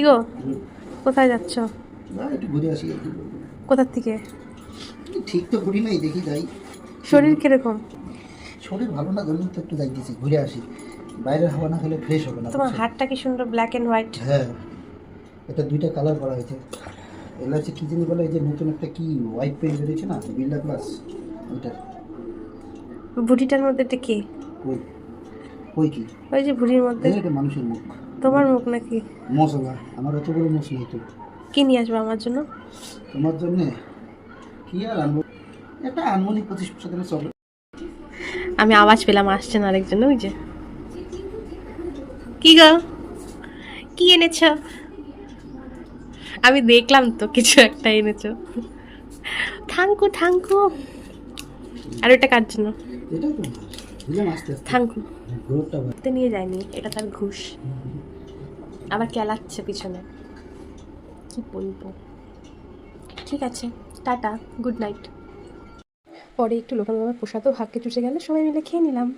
কি গো? কোথায় যাচ্ছ? না একটু ঘুরে আসি। কোথার থেকে? ঠিক তো ঘুরি নাই দেখি যাই। শরীর কীরকম? শরীর ভালো না ধরুন তো একটু যাইতেছি ঘুরে আসি। বাইরের হাওয়া না খেলে ফ্রেশ হবে না তোমার? হাতটা কি সুন্দর ব্ল্যাক অ্যান্ড হোয়াইট হ্যাঁ এটা দুইটা কালার করা হয়েছে। এগুলো হচ্ছে কী জানি বলে এই যে নতুন একটা কি হোয়াইট পেন বেরিয়েছে না বিল্ডা প্লাস ওইটার। ভুটিটার মধ্যে এটা কে? ওই ওই কি? ওই যে ভুড়ির মধ্যে। এটা মানুষের মুখ। তোমার মুখ নাকি? মশলা আমার অত বড় নেই তো। কি নিয়ে আসবে আমার জন্য? তোমার জন্যে কি আর আনব? একটা আনমনি পঁচিশ দিনে চলে। আমি আওয়াজ পেলাম আসছেন আরেকজন ওই যে। কি গো? কি এনেছ? আমি দেখলাম তো কিছু একটা এনেছো। Thank you thank you. আর ওটা কার জন্য? এটা তো আস্তে থাঙ্কু। নিয়ে যায়নি এটা তার ঘুষ। আবার কেলাচ্ছে পিছনে? কি বলব? ঠিক আছে, টাটা গুড নাইট পরে একটু লোকাল বাবার প্রসাদও হাঁককে চুষে গেলে, সবাই মিলে খেয়ে নিলাম।